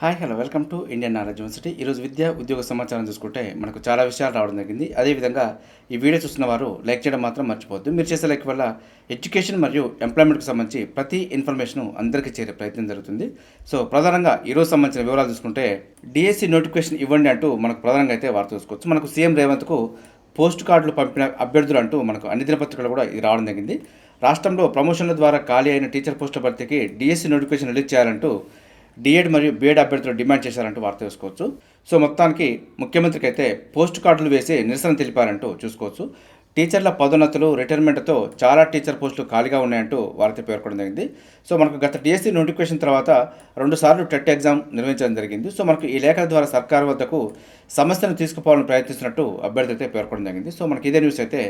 Hi hello welcome to Indian knowledge university. ఈరోజు విద్య ఉద్యోగ సమాచారం చూసుకుంటే మనకు చాలా విషయాలు రావడం జరిగింది. అదేవిధంగా ఈ వీడియో చూస్తున్న వారు లైక్ చేయడం మాత్రం మర్చిపోవద్దు. మీరు చేసే లైక్ వల్ల ఎడ్యుకేషన్ మరియు ఎంప్లాయ్మెంట్కి సంబంధించి ప్రతి ఇన్ఫర్మేషన్ అందరికీ చేరే ప్రయత్నం జరుగుతుంది. సో ప్రధానంగా ఈరోజు సంబంధించిన వివరాలు చూసుకుంటే డిఎస్సి నోటిఫికేషన్ ఇవ్వండి అంటూ మనకు ప్రధానంగా అయితే వార్త చూసుకోవచ్చు. మనకు సీఎం రేవంత్కు పోస్ట్ కార్డులు పంపిన అభ్యర్థులు అంటూ మనకు అన్ని దినపత్రికలు కూడా ఇది రావడం జరిగింది. రాష్ట్రంలో ప్రమోషన్ల ద్వారా ఖాళీ అయిన టీచర్ పోస్టుల భర్తీకి డిఎస్సి నోటిఫికేషన్ రిలీజ్ చేయాలంటూ డిఎడ్ మరియు బిఎడ్ అభ్యర్థులు డిమాండ్ చేశారంటూ వార్త చూసుకోవచ్చు సో మొత్తానికి ముఖ్యమంత్రికి అయితే పోస్ట్ కార్డులు వేసి నిరసన తెలిపారంటూ చూసుకోవచ్చు. టీచర్ల పదోన్నతులు రిటైర్మెంట్తో చాలా టీచర్ పోస్టులు ఖాళీగా ఉన్నాయంటూ వార్త పేర్కొనడం జరిగింది. సో మనకు గత డిఎస్సి నోటిఫికేషన్ తర్వాత రెండుసార్లు టెట్ ఎగ్జామ్ నిర్వహించడం జరిగింది. సో మనకు ఈ లేఖల ద్వారా సర్కారు వద్దకు సమస్యను తీసుకుపోవాలని ప్రయత్నిస్తున్నట్టు అభ్యర్థి అయితే పేర్కొనడం జరిగింది. సో మనకి ఇదే న్యూస్ అయితే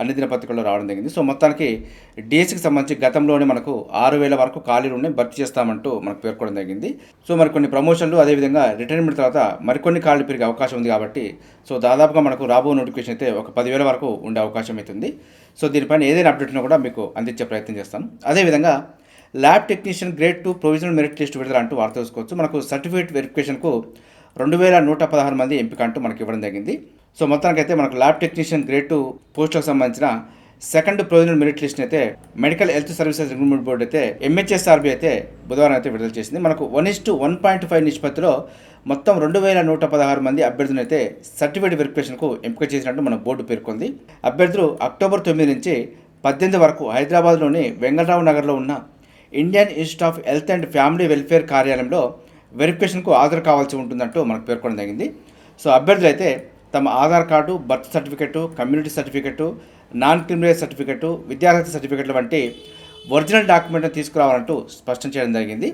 అన్ని దినపత్రికల్లో రావడం జరిగింది. సో మొత్తానికి డిఎస్సికి సంబంధించి గతంలోనే మనకు ఆరు వేల వరకు ఖాళీలు ఉన్నాయి. భర్తీ చేస్తామంటూ మనకు పేర్కొనడం జరిగింది. సో మరి కొన్ని ప్రమోషన్లు అదేవిధంగా రిటైర్మెంట్ తర్వాత మరికొన్ని ఖాళీలు పెరిగే అవకాశం ఉంది కాబట్టి సో దాదాపుగా మనకు రాబో నోటిఫికేషన్ అయితే ఒక పదివేల వరకు ఉండే అవకాశం అవకాశం అవుతుంది సో దీనిపైన ఏదైనా అప్డేట్ను కూడా మీకు అందించే ప్రయత్నం చేస్తాను. అదేవిధంగా lab technician grade two provisional merit list విడుదల అంటూ వార్త చూసుకోవచ్చు. మనకు సర్టిఫికేట్ వెరిఫికేషన్కు రెండు వేల నూట పదహారు మంది ఎంపిక అంటూ మనకి ఇవ్వడం జరిగింది. సో మొత్తానికైతే మనకు ల్యాబ్ టెక్నీషియన్ గ్రేడ్ టూ పోస్టులకు సంబంధించిన సెకండ్ ప్రొవిజనల్ మెరిట్ లిస్ట్ అయితే medical health services recruitment board అయితే ఎంహెచ్ఎస్ఆర్బి అయితే బుధవారం అయితే విడుదల చేసింది. మనకు one is to one point five నిష్పత్తిలో మొత్తం రెండు వేల నూట పదహారు మంది అభ్యర్థులను అయితే సర్టిఫికేట్ వెరిఫికేషన్కు ఎంపిక చేసినట్టు మన బోర్డు పేర్కొంది. అభ్యర్థులు అక్టోబర్ తొమ్మిది నుంచి పద్దెనిమిది వరకు హైదరాబాద్లోని వెంగళరావు నగర్లో ఉన్న Indian institute of health and family welfare కార్యాలయంలో వెరిఫికేషన్కు హాజరు కావాల్సి ఉంటుందంటూ మనకు పేర్కొనడం జరిగింది. సో అభ్యర్థులు అయితే తమ Aadhaar card birth certificate community certificate non criminal certificate విద్యార్హత సర్టిఫికెట్లు వంటి ఒరిజినల్ డాక్యుమెంట్ను తీసుకురావాలంటూ స్పష్టం చేయడం జరిగింది.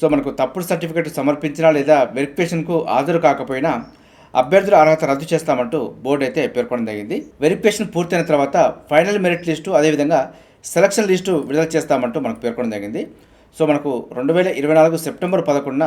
సో మనకు తప్పుడు సర్టిఫికేట్ సమర్పించినా లేదా వెరిఫికేషన్కు హాజరు కాకపోయినా అభ్యర్థుల అర్హత రద్దు చేస్తామంటూ బోర్డు అయితే పేర్కొనడం జరిగింది. వెరిఫికేషన్ పూర్తయిన తర్వాత ఫైనల్ మెరిట్ లిస్టు అదేవిధంగా సెలక్షన్ లిస్టు విడుదల చేస్తామంటూ మనకు పేర్కొనడం జరిగింది. సో మనకు రెండు వేల ఇరవై నాలుగు సెప్టెంబర్ పదకొండున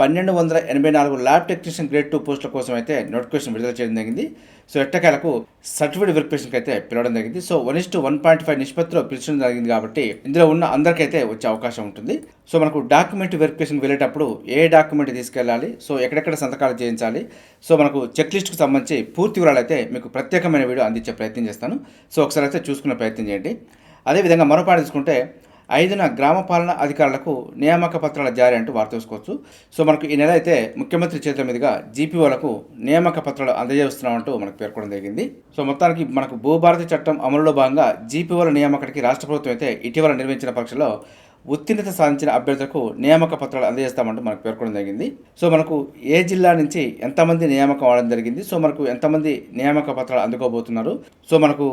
పన్నెండు వందల ఎనభై నాలుగు ల్యాబ్ టెక్నీషియన్ గ్రేడ్ టూ పోస్టుల కోసం అయితే నోటిఫికేషన్ విడుదల చేయడం జరిగింది. సో ఎట్టకాలకు సర్టిఫికేట్ వెరిఫికేషన్కి అయితే పిలవడం జరిగింది. So one is to one point five నిష్పత్తిలో పిలిచడం జరిగింది కాబట్టి ఇందులో ఉన్న అందరికైతే వచ్చే అవకాశం ఉంటుంది. సో మనకు డాక్యుమెంట్ వెరిఫికేషన్ వెళ్ళేటప్పుడు ఏ డాక్యుమెంట్ తీసుకెళ్ళాలి? సో ఎక్కడెక్కడ సంతకాలు చేయించాలి? సో మనకు చెక్ లిస్ట్కి సంబంధించి పూర్తి వివరాలు అయితే మీకు ప్రత్యేకమైన వీడియో అందించే ప్రయత్నం చేస్తాను. సో ఒకసారి అయితే చూసుకునే ప్రయత్నం చేయండి. అదేవిధంగా మరో పాట తీసుకుంటే ఐదున గ్రామ పాలన అధికారులకు నియామక పత్రాల జారీ అంటూ వార్త చూసుకోవచ్చు సో మనకు ఈ నెల అయితే ముఖ్యమంత్రి చేతుల మీదుగా జీపీఓలకు నియామక పత్రాలు అందజేస్తున్నామంటూ మనకు పేర్కొనడం జరిగింది. సో మొత్తానికి మనకు భూభారతి చట్టం అమలులో భాగంగా జీపీఓల నియామకానికి రాష్ట్ర ప్రభుత్వం అయితే ఇటీవల నిర్వహించిన పరీక్షలో ఉత్తీర్ణత సాధించిన అభ్యర్థులకు నియామక పత్రాలు అందజేస్తామంటూ మనకు పేర్కొనడం జరిగింది. సో మనకు ఏ జిల్లా నుంచి ఎంతమంది నియామకం అవడం జరిగింది? సో మనకు ఎంతమంది నియామక పత్రాలు అందుకోబోతున్నారు? సో మనకు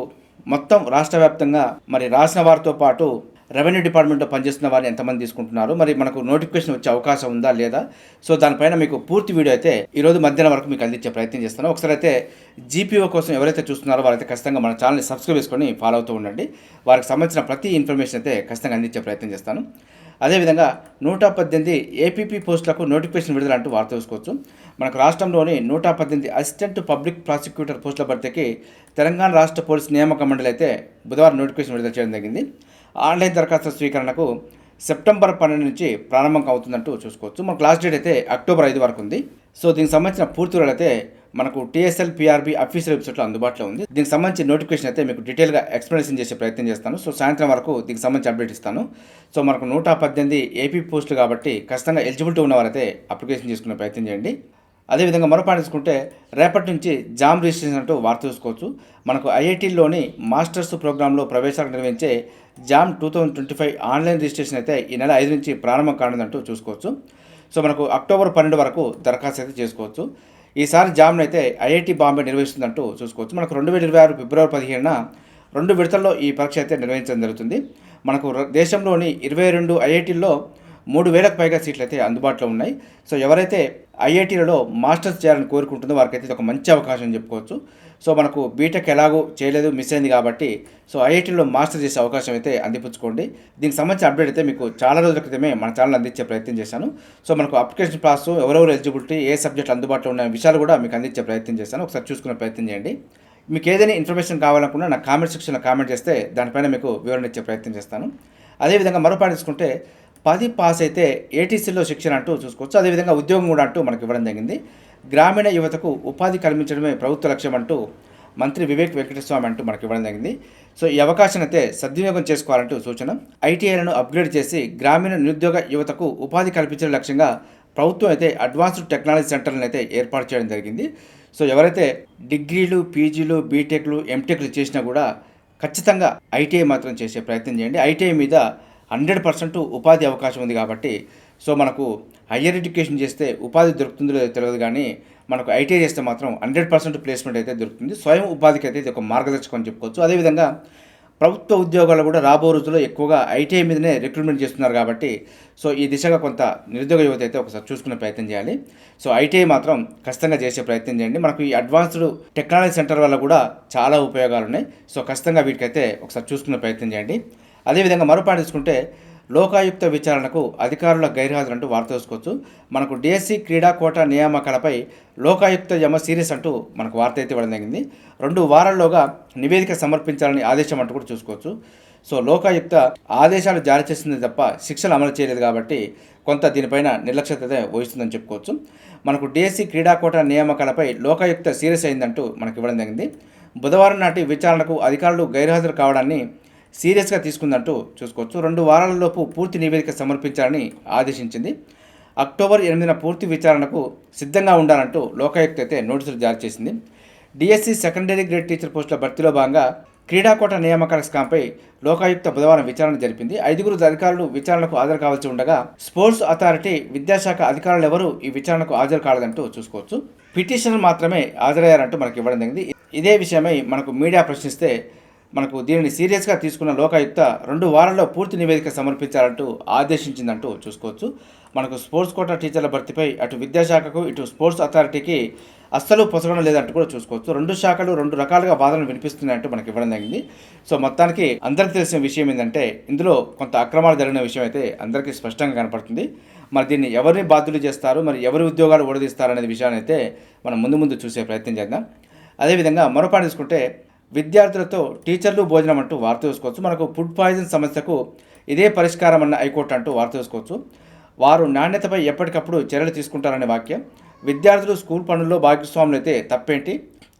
మొత్తం రాష్ట్ర వ్యాప్తంగా మరి రాసిన వారితో పాటు రెవెన్యూ డిపార్ట్మెంట్లో పనిచేస్తున్న వారిని ఎంతమంది తీసుకుంటున్నారు? మరి మనకు నోటిఫికేషన్ వచ్చే అవకాశం ఉందా లేదా? సో దానిపైన మీకు పూర్తి వీడియో అయితే ఈరోజు మధ్యాహ్నం వరకు మీకు అందించే ప్రయత్నం చేస్తాను. ఒకసారి అయితే జీపీఓ కోసం ఎవరైతే చూస్తున్నారో వారైతే ఖచ్చితంగా మన ఛానల్ని సబ్స్క్రైబ్ చేసుకొని ఫాలో అవుతూ ఉండండి. వారికి సంబంధించిన ప్రతి ఇన్ఫర్మేషన్ అయితే ఖచ్చితంగా అందించే ప్రయత్నం చేస్తాను. అదేవిధంగా నూట పద్దెనిమిది ఏపీపీ పోస్టులకు నోటిఫికేషన్ విడుదల అంటూ వార్త చూసుకోవచ్చు మనకు రాష్ట్రంలోని నూట పద్దెనిమిది అసిస్టెంట్ పబ్లిక్ ప్రాసిక్యూటర్ పోస్టుల భర్తీకి తెలంగాణ రాష్ట్ర పోలీస్ నియామక మండలి అయితే బుధవారం నోటిఫికేషన్ విడుదల చేయడం జరిగింది. ఆన్లైన్ దరఖాస్తు స్వీకరణకు సెప్టెంబర్ పన్నెండు నుంచి ప్రారంభం అవుతుందంటూ చూసుకోవచ్చు. మనకు లాస్ట్ డేట్ అయితే అక్టోబర్ ఐదు వరకు ఉంది. సో దీనికి సంబంధించిన పూర్తి వివరాలు అయితే మనకు టీఎస్ఎల్ పీఆర్బీ అఫీషియల్ వెబ్సైట్లో అందుబాటులో ఉంది. దీనికి సంబంధించి నోటిఫికేషన్ అయితే మీకు డీటెయిల్గా ఎక్స్ప్లెనేషన్ చేసే ప్రయత్నం చేస్తాను. సో సాయంత్రం వరకు దీనికి సంబంధించి అప్డేట్ ఇస్తాను. సో మనకు నూట పద్దెనిమిది ఏపీ పోస్టులు కాబట్టి ఖచ్చితంగా ఎలిజిబిలిటీ ఉన్నవారైతే అప్లికేషన్ చేసుకునే ప్రయత్నం చేయండి. అదేవిధంగా మరో పాయింట్ తీసుకుంటే రేపటి నుంచి జామ్ రిజిస్ట్రేషన్ అంటూ వార్త చూసుకోవచ్చు. మనకు ఐఐటీలోని మాస్టర్స్ ప్రోగ్రాంలో ప్రవేశాలు నిర్వహించే JAM two thousand twenty five online registration అయితే ఈ నెల ఐదు నుంచి ప్రారంభం కానుందంటూ చూసుకోవచ్చు. సో మనకు అక్టోబర్ పన్నెండు వరకు దరఖాస్తు అయితే చేసుకోవచ్చు. ఈసారి జామ్ను అయితే ఐఐటి బాంబే నిర్వహిస్తుందంటూ చూసుకోవచ్చు. మనకు రెండు వేల ఇరవై ఆరు ఫిబ్రవరి పదిహేనున రెండు విడతల్లో ఈ పరీక్ష అయితే నిర్వహించడం జరుగుతుంది. మనకు దేశంలోని ఇరవై రెండు ఐఐటీల్లో మూడు వేలకు పైగా సీట్లు అయితే అందుబాటులో ఉన్నాయి. సో ఎవరైతే ఐఐటీలలో మాస్టర్స్ చేయాలని కోరుకుంటుందో. వారికైతే ఇది ఒక మంచి అవకాశం అని చెప్పుకోవచ్చు. సో మనకు బీటెక్ ఎలాగో చేయలేదు మిస్ అయింది కాబట్టి సో ఐఐటీలో మాస్టర్ చేసే అవకాశం అయితే అందిపుచ్చుకోండి. దీనికి సంబంధించిన అప్డేట్ అయితే మీకు చాలా రోజుల క్రితమే మన ఛానల్ అందించే ప్రయత్నం చేశాను. సో మనకు అప్లికేషన్ ప్రాసెస్ ఎవరెవరు ఎలిజిబిలిటీ ఏ సబ్జెక్టులు అందుబాటులో ఉన్న విషయాలు కూడా మీకు అందించే ప్రయత్నం చేశాను. ఒకసారి చూసుకునే ప్రయత్నం చేయండి. మీకు ఏదైనా ఇన్ఫర్మేషన్ కావాలనుకున్నా నా కామెంట్ సెక్షన్లో కామెంట్ చేస్తే దానిపైన మీకు వివరణ ఇచ్చే ప్రయత్నం చేస్తాను. అదేవిధంగా మరో పాయింట్ తీసుకుంటే పది పాస్ అయితే ఏటీసీలో శిక్షణ అంటూ చూసుకోవచ్చు. అదేవిధంగా ఉద్యోగం కూడా అంటూ మనకు ఇవ్వడం జరిగింది. గ్రామీణ యువతకు ఉపాధి కల్పించడమే ప్రభుత్వ లక్ష్యం అంటూ మంత్రి వివేక్ వెంకటస్వామి అంటూ మనకి ఇవ్వడం జరిగింది. సో ఈ అవకాశాన్ని అయితే సద్వినియోగం చేసుకోవాలంటూ సూచన. ఐటీఐలను అప్గ్రేడ్ చేసి గ్రామీణ నిరుద్యోగ యువతకు ఉపాధి కల్పించడం లక్ష్యంగా ప్రభుత్వం అయితే అడ్వాన్స్డ్ టెక్నాలజీ సెంటర్లను అయితే ఏర్పాటు చేయడం జరిగింది. సో ఎవరైతే డిగ్రీలు పీజీలు బీటెక్లు ఎంటెక్లు చేసినా కూడా ఖచ్చితంగా ఐటీఐ మాత్రం చేసే ప్రయత్నం చేయండి. ఐటీఐ మీద హండ్రెడ్ పర్సెంట్ ఉపాధి అవకాశం ఉంది కాబట్టి సో మనకు హయ్యర్ ఎడ్యుకేషన్ చేస్తే ఉపాధి దొరుకుతుందో లేదో తెలియదు కానీ మనకు ఐటీఐ చేస్తే మాత్రం హండ్రెడ్ పర్సెంట్ ప్లేస్మెంట్ అయితే దొరుకుతుంది. స్వయం ఉపాధికి అయితే ఇది ఒక మార్గదర్శకం అని చెప్పుకోవచ్చు. అదేవిధంగా ప్రభుత్వ ఉద్యోగాలు కూడా రాబో రోజుల్లో ఎక్కువగా ఐటీఐ మీదనే రిక్రూట్మెంట్ చేస్తున్నారు కాబట్టి సో ఈ దిశగా కొంత నిరుద్యోగ యువత అయితే ఒకసారి చూసుకునే ప్రయత్నం చేయాలి. సో ఐటీఐ మాత్రం ఖచ్చితంగా చేసే ప్రయత్నం చేయండి. మనకు ఈ అడ్వాన్స్డ్ టెక్నాలజీ సెంటర్ వల్ల కూడా చాలా ఉపయోగాలు ఉన్నాయి. సో ఖచ్చితంగా వీటికైతే ఒకసారి చూసుకునే ప్రయత్నం చేయండి. అదేవిధంగా మరో పాయింట్ తీసుకుంటే లోకాయుక్త విచారణకు అధికారుల గైర్హాజరు అంటూ వార్త చూసుకోవచ్చు మనకు డిఎస్సి క్రీడా కోట నియామకాలపై లోకాయుక్త యమ సీరియస్ అంటూ మనకు వార్త అయితే ఇవ్వడం జరిగింది. రెండు వారాల్లోగా నివేదిక సమర్పించాలని ఆదేశం అంటూ కూడా చూసుకోవచ్చు. సో లోకాయుక్త ఆదేశాలు జారీ చేస్తుంది తప్ప శిక్షలు అమలు చేయలేదు కాబట్టి కొంత దీనిపైన నిర్లక్ష్యత వహిస్తుందని చెప్పుకోవచ్చు. మనకు డిఎస్సి క్రీడా కోట నియామకాలపై లోకాయుక్త సీరియస్ అయిందంటూ మనకు ఇవ్వడం జరిగింది. బుధవారం నాటి విచారణకు అధికారులు గైర్హాజరు కావడాన్ని సీరియస్గా తీసుకుందంటూ చూసుకోవచ్చు. రెండు వారాలలోపు పూర్తి నివేదిక సమర్పించాలని ఆదేశించింది. అక్టోబర్ ఎనిమిదిన పూర్తి విచారణకు సిద్ధంగా ఉండాలంటూ లోకాయుక్త అయితే నోటీసులు జారీ చేసింది. డిఎస్సి సెకండరీ గ్రేడ్ టీచర్ పోస్టుల భర్తీలో భాగంగా క్రీడాకోట నియామకాల స్కామ్పై లోకాయుక్త బుధవారం విచారణ జరిపింది. ఐదుగురు అధికారులు విచారణకు హాజరు కావాల్సి ఉండగా స్పోర్ట్స్ అథారిటీ విద్యాశాఖ అధికారులు ఎవరూ ఈ విచారణకు హాజరు కాలేదంటూ చూసుకోవచ్చు. పిటిషనర్ మాత్రమే హాజరయ్యారంటూ మనకి ఇవ్వడం జరిగింది. ఇదే విషయమై మనకు మీడియా ప్రశ్నిస్తే మనకు దీనిని సీరియస్గా తీసుకున్న లోకాయుక్త రెండు వారాల్లో పూర్తి నివేదిక సమర్పించాలంటూ ఆదేశించిందంటూ చూసుకోవచ్చు. మనకు స్పోర్ట్స్ కోటా టీచర్ల భర్తీపై అటు విద్యాశాఖకు ఇటు స్పోర్ట్స్ అథారిటీకి అస్సలు పొసగడం లేదంటూ కూడా చూసుకోవచ్చు. రెండు శాఖలు రెండు రకాలుగా వాదనలు వినిపిస్తున్నాయంటూ మనకి ఇవ్వడం జరిగింది. సో మొత్తానికి అందరికీ తెలిసిన విషయం ఏంటంటే ఇందులో కొంత అక్రమాలు జరిగిన విషయం అయితే అందరికీ స్పష్టంగా కనపడుతుంది. మరి దీన్ని ఎవరిని బాధ్యులు చేస్తారు? మరి ఎవరి ఉద్యోగాలు ఓడదీస్తారు అనే విషయాన్ని అయితే మనం ముందు ముందు చూసే ప్రయత్నం చేద్దాం. అదేవిధంగా మరో పాట తీసుకుంటే విద్యార్థులతో టీచర్లు భోజనం అంటూ వార్త చూసుకోవచ్చు మనకు ఫుడ్ పాయిజన్ సమస్యకు ఇదే పరిష్కారం అన్న హైకోర్టు అంటూ వార్త చూసుకోవచ్చు వారు నాణ్యతపై ఎప్పటికప్పుడు చర్యలు తీసుకుంటారనే వాక్యం. విద్యార్థులు స్కూల్ పనుల్లో భాగస్వాములు అయితే తప్పేంటి?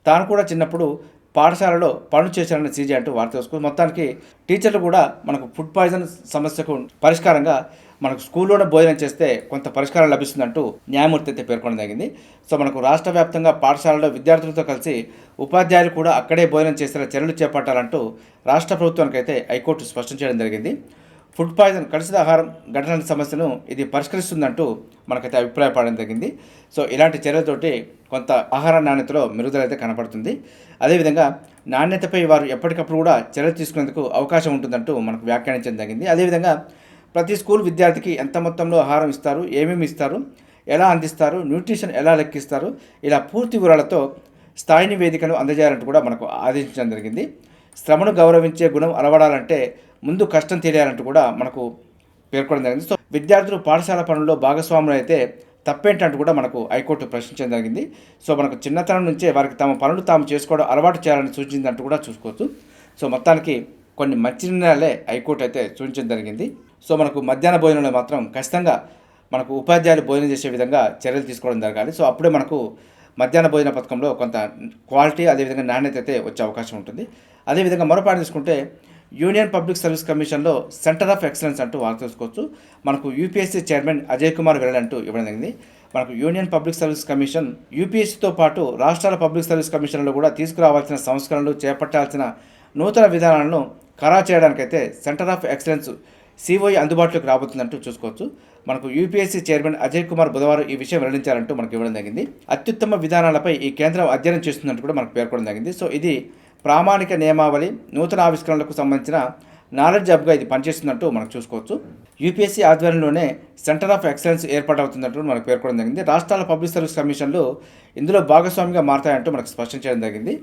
తాను కూడా చిన్నప్పుడు పాఠశాలలో పనులు చేశారని సీజీ అంటూ వార్త చూసుకోవచ్చు మొత్తానికి టీచర్లు కూడా మనకు ఫుడ్ పాయిజన్ సమస్యకు పరిష్కారంగా మనకు స్కూల్లోనే భోజనం చేస్తే కొంత పరిష్కారం లభిస్తుందంటూ న్యాయమూర్తి అయితే పేర్కొనడం జరిగింది. సో మనకు రాష్ట్ర వ్యాప్తంగా పాఠశాలలో విద్యార్థులతో కలిసి ఉపాధ్యాయులు కూడా అక్కడే భోజనం చేసేలా చర్యలు చేపట్టాలంటూ రాష్ట్ర ప్రభుత్వానికి అయితే హైకోర్టు స్పష్టం చేయడం జరిగింది. ఫుడ్ పాయిజన్ కలుషిత ఆహారం ఘటన సమస్యను ఇది పరిష్కరిస్తుందంటూ మనకైతే అభిప్రాయపడడం జరిగింది. సో ఇలాంటి చర్యలతోటి కొంత ఆహార నాణ్యతలో మెరుగుదల అయితే కనపడుతుంది. అదేవిధంగా నాణ్యతపై వారు ఎప్పటికప్పుడు కూడా చర్యలు తీసుకునేందుకు అవకాశం ఉంటుందంటూ మనకు వ్యాఖ్యానించడం జరిగింది. అదేవిధంగా ప్రతి స్కూల్ విద్యార్థికి ఎంత మొత్తంలో ఆహారం ఇస్తారు ఏమేమి ఇస్తారు ఎలా అందిస్తారు న్యూట్రిషన్ ఎలా లెక్కిస్తారు ఇలా పూర్తి వివరాలతో స్థాయి నివేదికను అందజేయాలంటూ కూడా మనకు ఆదేశించడం జరిగింది. శ్రమను గౌరవించే గుణం అలవడాలంటే ముందు కష్టం తెలియాలంటూ కూడా మనకు పేర్కొనడం జరిగింది. సో విద్యార్థులు పాఠశాల పనుల్లో భాగస్వాములు అయితే తప్పేంటంటూ కూడా మనకు హైకోర్టు ప్రశ్నించడం జరిగింది. సో మనకు చిన్నతనం నుంచే వారికి తమ పనులు తాము చేసుకోవడం అలవాటు చేయాలని సూచించినట్టు కూడా చూసుకోవచ్చు. సో మొత్తానికి కొన్ని మంచి నిర్ణయాలే హైకోర్టు అయితే సూచించడం జరిగింది. సో మనకు మధ్యాహ్న భోజనంలో మాత్రం ఖచ్చితంగా మనకు ఉపాధ్యాయులు భోజనం చేసే విధంగా చర్యలు తీసుకోవడం జరగాలి. సో అప్పుడే మనకు మధ్యాహ్న భోజన పథకంలో కొంత క్వాలిటీ అదేవిధంగా నాణ్యత అయితే వచ్చే అవకాశం ఉంటుంది. అదేవిధంగా మరోపాటు తీసుకుంటే యూనియన్ పబ్లిక్ సర్వీస్ కమిషన్లో సెంటర్ ఆఫ్ ఎక్సలెన్స్ అంటూ వాళ్ళు తెలుసుకోవచ్చు మనకు యూపీఎస్సీ చైర్మన్ అజయ్ కుమార్ విరల్ అంటూ ఇవ్వడం జరిగింది. మనకు యూనియన్ పబ్లిక్ సర్వీస్ కమిషన్ యూపీఎస్సీతో పాటు రాష్ట్రాల పబ్లిక్ సర్వీస్ కమిషన్లో కూడా తీసుకురావాల్సిన సంస్కరణలు చేపట్టాల్సిన నూతన విధానాలను ఖరా చేయడానికైతే సెంటర్ ఆఫ్ ఎక్సలెన్స్ సిఓఈ అందుబాటులోకి రాబోతుందంటూ చూసుకోవచ్చు. మనకు యూపీఎస్సీ చైర్మన్ అజయ్ కుమార్ బుధవారం ఈ విషయం వెల్లడించారంటూ మనకు ఇవ్వడం జరిగింది. అత్యుత్తమ విధానాలపై ఈ కేంద్రం అధ్యయనం చేస్తుందంటూ కూడా మనకు పేర్కొనడం జరిగింది. సో ఇది ప్రామాణిక నియమావళి నూతన ఆవిష్కరణలకు సంబంధించిన నాలెడ్జ్ హబ్గా ఇది పనిచేస్తుందంటూ మనకు చూసుకోవచ్చు. యూపీఎస్సీ ఆధ్వర్యంలోనే సెంటర్ ఆఫ్ ఎక్సలెన్స్ ఏర్పాటవుతుందంటూ మనకు పేర్కొనడం జరిగింది. రాష్ట్రాల పబ్లిక్ సర్వీస్ కమిషన్లు ఇందులో భాగస్వామిగా మారతాయంటూ మనకు స్పష్టం చేయడం జరిగింది.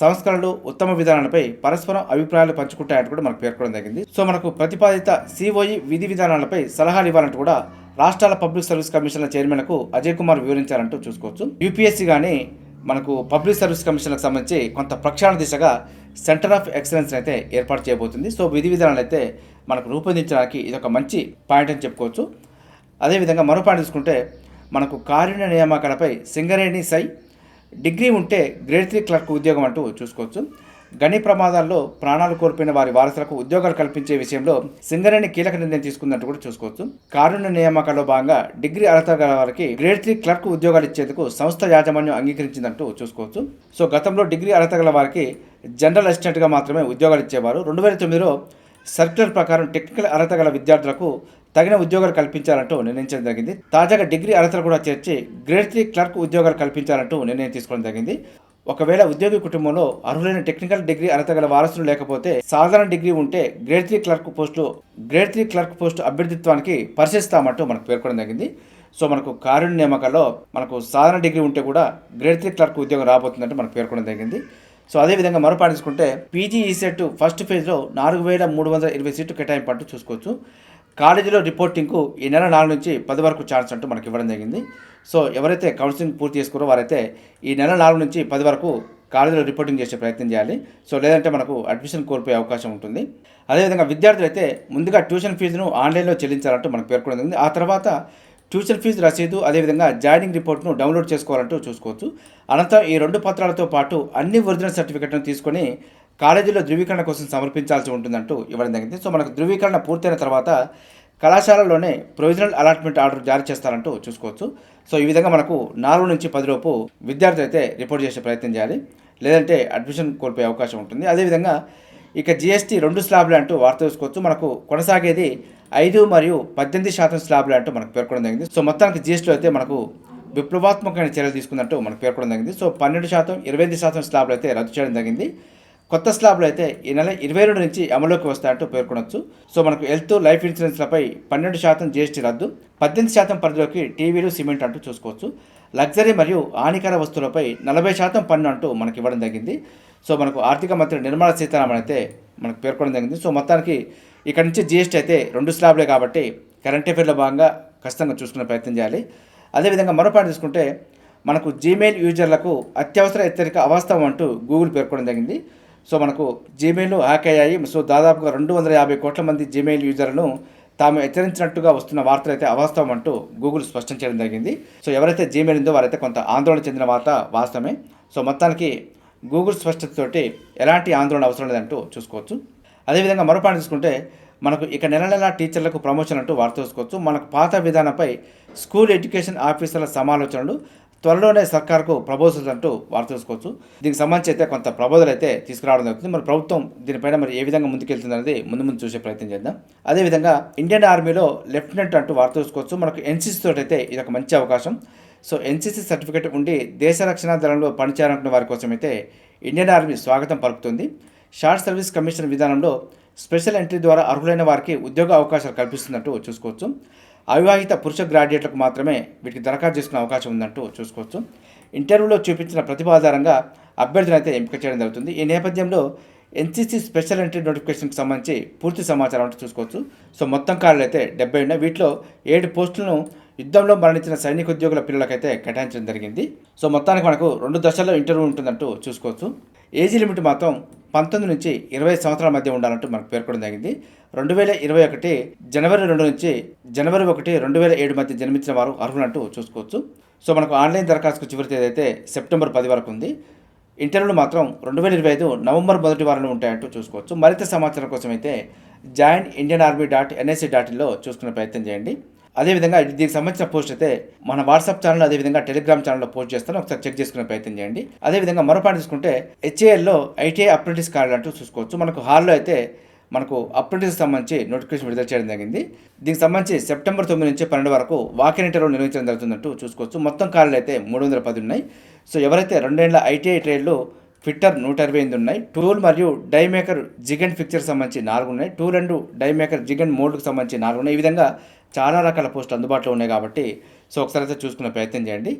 సంస్కరణలు ఉత్తమ విధానాలపై పరస్పరం అభిప్రాయాలు పంచుకుంటాయని కూడా మనకు పేర్కొనడం జరిగింది. సో మనకు ప్రతిపాదిత సిఓఈ విధి విధానాలపై సలహాలు ఇవ్వాలంటూ కూడా రాష్ట్రాల పబ్లిక్ సర్వీస్ కమిషన్ల చైర్మన్కు అజయ్ కుమార్ వివరించారంటూ చూసుకోవచ్చు. యూపీఎస్సీ కానీ మనకు పబ్లిక్ సర్వీస్ కమిషన్లకు సంబంధించి కొంత ప్రక్షాళన దిశగా సెంటర్ ఆఫ్ ఎక్సలెన్స్ అయితే ఏర్పాటు చేయబోతుంది. సో విధి విధానాలు అయితే మనకు రూపొందించడానికి ఇది ఒక మంచి పాయింట్ అని చెప్పుకోవచ్చు. అదేవిధంగా మరో పాయింట్ తీసుకుంటే మనకు కారుణ్య నియామకాలపై సింగరేణి సై డిగ్రీ ఉంటే గ్రేడ్ త్రీ క్లర్క్ ఉద్యోగం అంటూ చూసుకోవచ్చు. గని ప్రమాదాల్లో ప్రాణాలు కోల్పోయిన వారి వారసులకు ఉద్యోగాలు కల్పించే విషయంలో సింగరేణి కీలక నిర్ణయం తీసుకుందంటూ కూడా చూసుకోవచ్చు. కారుణ్య నియామకాల్లో భాగంగా డిగ్రీ అర్హత గల వారికి గ్రేడ్ త్రీ క్లర్క్ ఉద్యోగాలు ఇచ్చేందుకు సంస్థ యాజమాన్యం అంగీకరించిందంటూ చూసుకోవచ్చు. సో గతంలో డిగ్రీ అర్హత గల వారికి జనరల్ అసిస్టెంట్గా మాత్రమే ఉద్యోగాలు ఇచ్చేవారు. రెండు వేల తొమ్మిదిలో సర్క్యులర్ ప్రకారం టెక్నికల్ అర్హత గల విద్యార్థులకు తగిన ఉద్యోగాలు కల్పించాలంటూ నిర్ణయించడం జరిగింది. తాజాగా డిగ్రీ అర్హతలు కూడా చేర్చి గ్రేడ్ త్రీ క్లర్క్ ఉద్యోగాలు కల్పించాలంటూ నిర్ణయం తీసుకోవడం జరిగింది. ఒకవేళ ఉద్యోగి కుటుంబంలో అర్హులైన టెక్నికల్ డిగ్రీ అర్హత గల వారసులు లేకపోతే సాధారణ డిగ్రీ ఉంటే grade three clerk post grade three clerk post అభ్యర్థిత్వానికి పరిశీలిస్తామంటూ మనకు పేర్కొనడం జరిగింది. సో మనకు కారుణ్య నియామకాల్లో మనకు సాధారణ డిగ్రీ ఉంటే కూడా గ్రేడ్ త్రీ క్లర్క్ ఉద్యోగం రాబోతుందంటే మనకు పేర్కొనడం జరిగింది. సో అదేవిధంగా మరో point PG E CET first ఫేజ్లో నాలుగు వేల మూడు వందల ఇరవై సీట్లు కేటాయింపు చూసుకోవచ్చు. కాలేజీలో రిపోర్టింగ్కు ఈ నెల నాలుగు నుంచి పది వరకు ఛాన్స్ అంటూ మనకి ఇవ్వడం జరిగింది. సో ఎవరైతే కౌన్సిలింగ్ పూర్తి చేసుకున్నారో వారైతే ఈ నెల నాలుగు నుంచి పది వరకు కాలేజీలో రిపోర్టింగ్ చేసే ప్రయత్నం చేయాలి. సో లేదంటే మనకు అడ్మిషన్ కోల్పోయే అవకాశం ఉంటుంది. అదేవిధంగా విద్యార్థులు అయితే ముందుగా ట్యూషన్ ఫీజును ఆన్లైన్లో చెల్లించాలంటూ మనకు పేర్కొనడం జరిగింది. ఆ తర్వాత ట్యూషన్ ఫీజు రసీదు అదేవిధంగా జాయినింగ్ రిపోర్ట్ను డౌన్లోడ్ చేసుకోవాలంటూ చూసుకోవచ్చు. అనంతరం ఈ రెండు పత్రాలతో పాటు అన్ని ఒరిజినల్ సర్టిఫికెట్ను తీసుకొని కాలేజీలో ధృవీకరణ కోసం సమర్పించాల్సి ఉంటుందంటూ ఇవ్వడం జరిగింది. సో మనకు ధృవీకరణ పూర్తయిన తర్వాత కళాశాలలోనే ప్రొవిజనల్ అలాట్మెంట్ ఆర్డర్ జారీ చేస్తారంటూ చూసుకోవచ్చు. సో ఈ విధంగా మనకు నాలుగు నుంచి పదిలోపు విద్యార్థులు అయితే రిపోర్ట్ చేసే ప్రయత్నం చేయాలి. లేదంటే అడ్మిషన్ కోల్పోయే అవకాశం ఉంటుంది. అదేవిధంగా ఇక జిఎస్టీ రెండు స్లాబ్లు అంటూ వార్త చూసుకోవచ్చు. మనకు కొనసాగేది ఐదు మరియు పద్దెనిమిది శాతం స్లాబ్లు అంటూ మనకు పేర్కొనడం జరిగింది. సో మొత్తానికి జిఎస్టీలో అయితే మనకు విప్లవాత్మకమైన చర్యలు తీసుకున్నట్టు మనకు పేర్కొనడం జరిగింది. సో పన్నెండు శాతం ఇరవై ఐదు శాతం స్లాబ్లు అయితే రద్దు చేయడం జరిగింది. కొత్త స్లాబ్లు అయితే ఈ నెల ఇరవై రెండు నుంచి అమలులోకి వస్తాయంటూ పేర్కొనవచ్చు సో మనకు హెల్త్ లైఫ్ ఇన్సూరెన్స్లపై పన్నెండు శాతం జీఎస్టీ రద్దు పద్దెనిమిది శాతం పరిధిలోకి టీవీలు సిమెంట్ అంటూ చూసుకోవచ్చు. లగ్జరీ మరియు హానికర వస్తువులపై నలభై శాతం పన్ను అంటూ మనకి ఇవ్వడం జరిగింది. సో మనకు ఆర్థిక మంత్రి నిర్మలా సీతారామన్ అయితే మనకు పేర్కొనడం జరిగింది. సో మొత్తానికి ఇక్కడ నుంచి జీఎస్టీ అయితే రెండు స్లాబ్లే కాబట్టి కరెంట్ అఫేర్లో భాగంగా ఖచ్చితంగా చూసుకునే ప్రయత్నం చేయాలి. అదేవిధంగా మరో పాయింట్ తీసుకుంటే మనకు జీమెయిల్ యూజర్లకు అత్యవసర హెచ్చరిక అవాస్తవం అంటూ గూగుల్ పేర్కొనడం జరిగింది. సో మనకు జీమెయిల్ హ్యాక్ అయ్యాయి. సో దాదాపుగా రెండు వందల యాభై కోట్ల మంది జీమెయిల్ యూజర్లను తాము హెచ్చరించినట్టుగా వస్తున్న వార్తలు అయితే అవాస్తవం అంటూ గూగుల్ స్పష్టం చేయడం జరిగింది. సో ఎవరైతే జీమెయిల్ ఉందో వారైతే కొంత ఆందోళన చెందిన వార్త వాస్తవమే. సో మొత్తానికి గూగుల్ స్పష్టతతోటి ఎలాంటి ఆందోళన అవసరం లేదంటూ చూసుకోవచ్చు. అదేవిధంగా మరో పాయింట్ తీసుకుంటే మనకు ఇక నెల నెల టీచర్లకు ప్రమోషన్ అంటూ వార్త చూసుకోవచ్చు మనకు పాత విధానంపై స్కూల్ ఎడ్యుకేషన్ ఆఫీసర్ల సమాలోచనలు త్వరలోనే సర్కార్కు ప్రపోజల్స్ అంటూ వార్త చూసుకోవచ్చు దీనికి సంబంధించి అయితే కొంత ప్రపోజల్ అయితే తీసుకురావడం జరుగుతుంది. మరి ప్రభుత్వం దీనిపైన మరి ఏ విధంగా ముందుకెళ్తుంది అనేది ముందు ముందు చూసే ప్రయత్నం చేద్దాం. అదేవిధంగా ఇండియన్ ఆర్మీలో లెఫ్టినెంట్ అంటూ వార్త చూసుకోవచ్చు మనకు ఎన్సీసీ తోటి అయితే ఇది ఒక మంచి అవకాశం. సో ఎన్సీసీ సర్టిఫికేట్ ఉండి దేశ రక్షణ దళంలో పనిచేయాలనుకున్న వారి కోసం అయితే ఇండియన్ ఆర్మీ స్వాగతం పలుకుతుంది. షార్ట్ సర్వీస్ కమిషన్ విధానంలో స్పెషల్ ఎంట్రీ ద్వారా అర్హులైన వారికి ఉద్యోగ అవకాశాలు కల్పిస్తున్నట్టు చూసుకోవచ్చు. అవివాహిత పురుష గ్రాడ్యుయేట్లకు మాత్రమే వీటికి దరఖాస్తు చేసుకునే అవకాశం ఉందంటూ చూసుకోవచ్చు. ఇంటర్వ్యూలో చూపించిన ప్రతిభ ఆధారంగా అభ్యర్థులను అయితే ఎంపిక చేయడం జరుగుతుంది. ఈ నేపథ్యంలో ఎన్సీసీ స్పెషల్ ఎంట్రీ నోటిఫికేషన్కి సంబంధించి పూర్తి సమాచారం అంటూ చూసుకోవచ్చు. సో మొత్తం ఖాళీలు అయితే డెబ్బై ఉన్నాయి. వీటిలో ఏడు పోస్టులను యుద్ధంలో మరణించిన సైనిక ఉద్యోగుల పిల్లలకైతే కేటాయించడం జరిగింది. సో మొత్తానికి మనకు రెండు దశల్లో ఇంటర్వ్యూ ఉంటుందంటూ చూసుకోవచ్చు. ఏజీ లిమిట్ మాత్రం పంతొమ్మిది నుంచి ఇరవై సంవత్సరాల మధ్య ఉండాలంటూ మనకు పేర్కొనడం జరిగింది. రెండు వేల ఇరవై ఒకటి జనవరి రెండు నుంచి జనవరి ఒకటి రెండు వేల ఏడు మధ్య జన్మించిన వారు అర్హులంటూ చూసుకోవచ్చు. సో మనకు ఆన్లైన్ దరఖాస్తుకు చివరి తేదీ అయితే సెప్టెంబర్ పది వరకు ఉంది. ఇంటర్వ్యూలు మాత్రం రెండు వేల ఇరవై ఐదు నవంబర్ మొదటి వారంలో ఉంటాయంటూ చూసుకోవచ్చు. మరింత సమాచారం కోసం అయితే join Indian army dot NIC dot ఇన్లో చూసుకునే ప్రయత్నం చేయండి. అదేవిధంగా దీనికి సంబంధించిన పోస్ట్ అయితే మన వాట్సాప్ ఛానల్ అదేవిధంగా టెలిగ్రామ్ ఛానల్లో పోస్ట్ చేస్తాను. ఒకసారి చెక్ చేసుకునే ప్రయత్నం చేయండి. అదేవిధంగా మరో పాయింట్ తీసుకుంటే హెచ్ఏఎల్లో ఐటీఐ అప్రెంటిస్ కార్డు అంటూ చూసుకోవచ్చు. మనకు హాల్లో అయితే మనకు అప్రెంటిస్ సంబంధించి నోటిఫికేషన్ విడుదల చేయడం జరిగింది. దీనికి సంబంధించి సెప్టెంబర్ తొమ్మిది నుంచి పన్నెండు వరకు వాకిన్ ఇంటర్వ్యూ నిర్వహించడం జరుగుతుందంటూ చూసుకోవచ్చు. మొత్తం కార్లు అయితే మూడు వందల పది ఉన్నాయి. సో ఎవరైతే రెండేళ్ళ ఐటీఐ ట్రేడ్లు ఫిట్టర్ నూట ఇరవై ఎనిమిది ఉన్నాయి. టూల్ మరియు డై మేకర్ జిగన్ ఫిక్చర్ సంబంధించి నాలుగు ఉన్నాయి. Tool and die maker Jagan మోల్డ్కి సంబంధించి నాలుగు ఉన్నాయి. ఈ విధంగా చాలా రకాల పోస్టులు అందుబాటులో ఉన్నాయి కాబట్టి సో ఒకసారి అయితే చూసుకునే ప్రయత్నం చేయండి.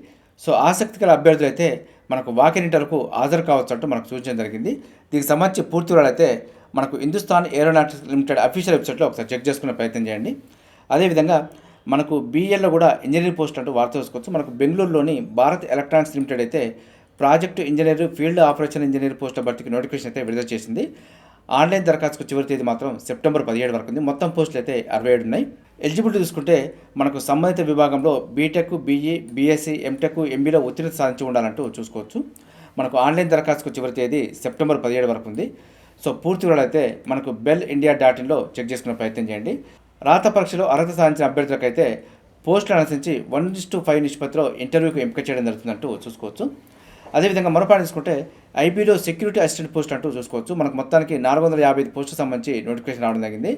సో ఆసక్తి గల అభ్యర్థులు అయితే మనకు వాకిన్ ఇంటర్కు హాజరు కావచ్చు అంటూ మనకు సూచన జరిగింది. దీనికి సంబంధించి పూర్తి వివరాలు అయితే మనకు హిందుస్థాన్ ఏరోనాటిక్స్ లిమిటెడ్ అఫీషియల్ వెబ్సైట్లో ఒకసారి చెక్ చేసుకునే ప్రయత్నం చేయండి. అదేవిధంగా మనకు బీఎల్లో కూడా ఇంజనీరింగ్ పోస్ట్ అంటూ వార్త చూసుకోవచ్చు మనకు బెంగళూరులోని భారత్ ఎలక్ట్రానిక్స్ లిమిటెడ్ అయితే project engineer field operation engineer పోస్టుల భర్తీకి నోటిఫికేషన్ అయితే విడుదల చేసింది. ఆన్లైన్ దరఖాస్తుకు చివరి తేదీ మాత్రం సెప్టెంబర్ పదిహేడు వరకు ఉంది. మొత్తం పోస్టులు అయితే అరవై ఏడు ఉన్నాయి. ఎలిజిబిలిటీ చూసుకుంటే మనకు సంబంధిత విభాగంలో బీటెక్ బీఈ బీఎస్సీ ఎంటెక్ ఎంబీలో ఉత్తీర్ణత సాధించి ఉండాలంటూ చూసుకోవచ్చు. మనకు ఆన్లైన్ దరఖాస్తుకు చివరి తేదీ సెప్టెంబర్ పదిహేడు వరకు ఉంది. సో పూర్తి వివరాలైతే అయితే మనకు బెల్ ఇండియా డాట్ ఇన్లో చెక్ చేసుకునే ప్రయత్నం చేయండి. రాత పరీక్షలో అర్హత సాధించిన అభ్యర్థులకు అయితే పోస్టులు అనుసరించి వన్ టు ఫైవ్ నిష్పత్తిలో ఇంటర్వ్యూకి ఎంపిక చేయడం జరుగుతుందంటూ చూసుకోవచ్చు. అదేవిధంగా మరోపాటు తీసుకుంటే ఐబీలో సెక్యూరిటీ అసిస్టెంట్ పోస్ట్ అంటూ చూసుకోవచ్చు. మనకు మొత్తానికి నాలుగు వందల యాభై ఐదు పోస్టులకు సంబంధించి నోటిఫికేషన్ రావడం జరిగింది.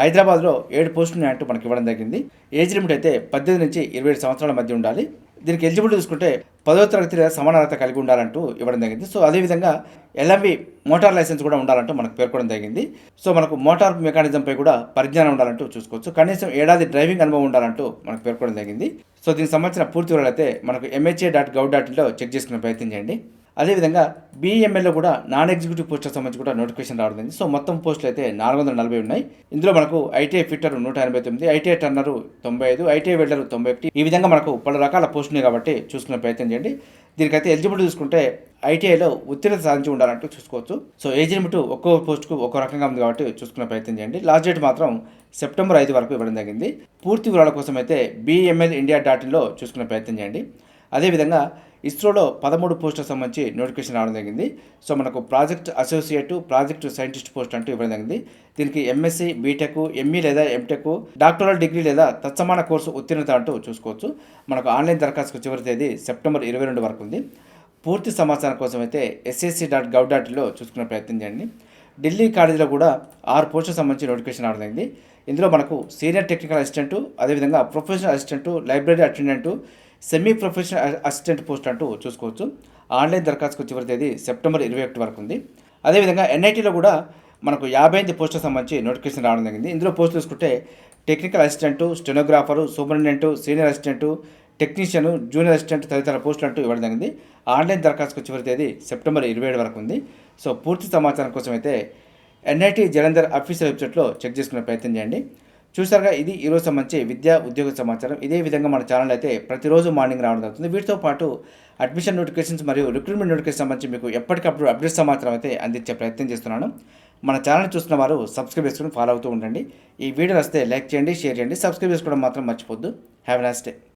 హైదరాబాద్లో ఏడు పోస్టులు ఉన్నాయంటూ మనకి ఇవ్వడం జరిగింది. ఏజ్ లిమిట్ అయితే పద్దెనిమిది నుంచి ఇరవై ఏడు సంవత్సరాల మధ్య ఉండాలి. దీనికి ఎలిజిబిలిటీ చూసుకుంటే పదో తరగతి లేదా సమాన అర్హత కలిగి ఉండాలంటూ ఇవ్వడం జరిగింది. సో అదేవిధంగా ఎల్ఎంవి మోటార్ లైసెన్స్ కూడా ఉండాలంటూ మనకు పేర్కొనడం జరిగింది. సో మనకు మోటార్ మెకానిజంపై కూడా పరిజ్ఞానం ఉండాలంటూ చూసుకోవచ్చు. కనీసం ఏడాది డ్రైవింగ్ అనుభవం ఉండాలంటూ మనకు పేర్కొనడం జరిగింది. సో దీనికి సంబంధించిన పూర్తి వివరాలు అయితే మనకు ఎంహెచ్ఏ డాట్ గవ్ డాట్ ఇన్లో చెక్ చేసుకునే ప్రయత్నం చేయండి. అదేవిధంగా బీఎంఎల్లో కూడా నాన్ ఎగ్జిక్యూటివ్ పోస్టులకు సంబంధించి కూడా నోటిఫికేషన్ రావడం జరిగింది. సో మొత్తం పోస్టులు అయితే నాలుగు వందల నలభై ఉన్నాయి. ఇందులో మనకు ఐటీఐ ఫిట్టర్ నూట ఎనభై తొమ్మిది ఐటీఐ టర్నరు తొంభై ఐదు ఐటీఐ వెల్డర్ తొంభై ఒకటి. ఈ విధంగా మనకు పలు రకాల పోస్టులు ఉన్నాయి కాబట్టి చూసుకునే ప్రయత్నం చేయండి. దీనికైతే ఎలిజిబిలిటీ చూసుకుంటే ఐటీఐలో ఉత్తీర్ణత సాధించి ఉండాలంటూ చూసుకోవచ్చు. సో ఏజ్ లిమిట్ ఒక్కో పోస్టుకు ఒక్కో రకంగా ఉంది కాబట్టి చూసుకునే ప్రయత్నం చేయండి. లాస్ట్ డేట్ మాత్రం సెప్టెంబర్ ఐదు వరకు ఇవ్వడం జరిగింది. పూర్తి వివరాల కోసం అయితే బీఎంఎల్ ఇండియా డాట్ ఇన్లో చూసుకునే ప్రయత్నం చేయండి. అదేవిధంగా ఇస్రోలో పదమూడు పోస్టులకు సంబంధించి నోటిఫికేషన్ రావడం జరిగింది. సో మనకు project associate project scientist post అంటూ ఇవ్వడం జరిగింది. దీనికి ఎంఎస్సి బీటెక్ ఎంఈ లేదా ఎంటెక్ డాక్టరల్ డిగ్రీ లేదా తత్సమాన కోర్సు ఉత్తీర్ణత అంటూ చూసుకోవచ్చు. మనకు ఆన్లైన్ దరఖాస్తు చివరి తేదీ సెప్టెంబర్ ఇరవై రెండు వరకు ఉంది. పూర్తి సమాచారం కోసం అయితే ఎస్ఎస్సి డాట్ గవ్ డాట్ చూసుకునే ప్రయత్నం చేయండి. ఢిల్లీ కాలేజీలో కూడా ఆరు పోస్టులకు సంబంధించి నోటిఫికేషన్ రావడం జరిగింది. ఇందులో మనకు సీనియర్ టెక్నికల్ అసిస్టెంటు అదేవిధంగా professional assistant library attendant semi professional assistant post అంటూ చూసుకోవచ్చు. ఆన్లైన్ దరఖాస్తుకు చివరి తేదీ సెప్టెంబర్ ఇరవై ఒకటి వరకు ఉంది. అదేవిధంగా ఎన్ఐటీలో కూడా మనకు యాభై ఎనిమిది పోస్టులకు సంబంధించి నోటిఫికేషన్ రావడం జరిగింది. ఇందులో పోస్ట్ చూసుకుంటే technical assistant stenographer superintendent senior assistant technician junior assistant తదితర పోస్టులు అంటూ ఇవ్వడం జరిగింది. ఆన్లైన్ దరఖాస్తుకు చివరి తేదీ సెప్టెంబర్ ఇరవై ఏడు వరకు ఉంది. సో పూర్తి సమాచారం కోసం అయితే ఎన్ఐటి జలంధర్ అఫీషియల్ వెబ్సైట్లో చెక్ చేసుకునే ప్రయత్నం చేయండి. చూసారుగా ఇది ఈరోజు సంబంధించి విద్యా ఉద్యోగ సమాచారం. ఇదే విధంగా మన ఛానల్ అయితే ప్రతిరోజు మార్నింగ్ రావడం జరుగుతుంది. వీటితో పాటు అడ్మిషన్ నోటిఫికేషన్స్ మరియు రిక్రూట్మెంట్ నోటిఫికేషన్ సంబంధించి మీకు ఎప్పటికప్పుడు అప్డేట్ సమాచారం అయితే అందించే ప్రయత్నం చేస్తున్నాను. మన ఛానల్ చూస్తున్న వారు సబ్స్క్రైబ్ చేసుకుని ఫాలో అవుతూ ఉండండి. ఈ వీడియో వస్తే లైక్ చేయండి షేర్ చేయండి. సబ్స్క్రైబ్ చేసుకోవడం మాత్రం మర్చిపోద్దు హ్యావ్ నెక్స్ట్ డే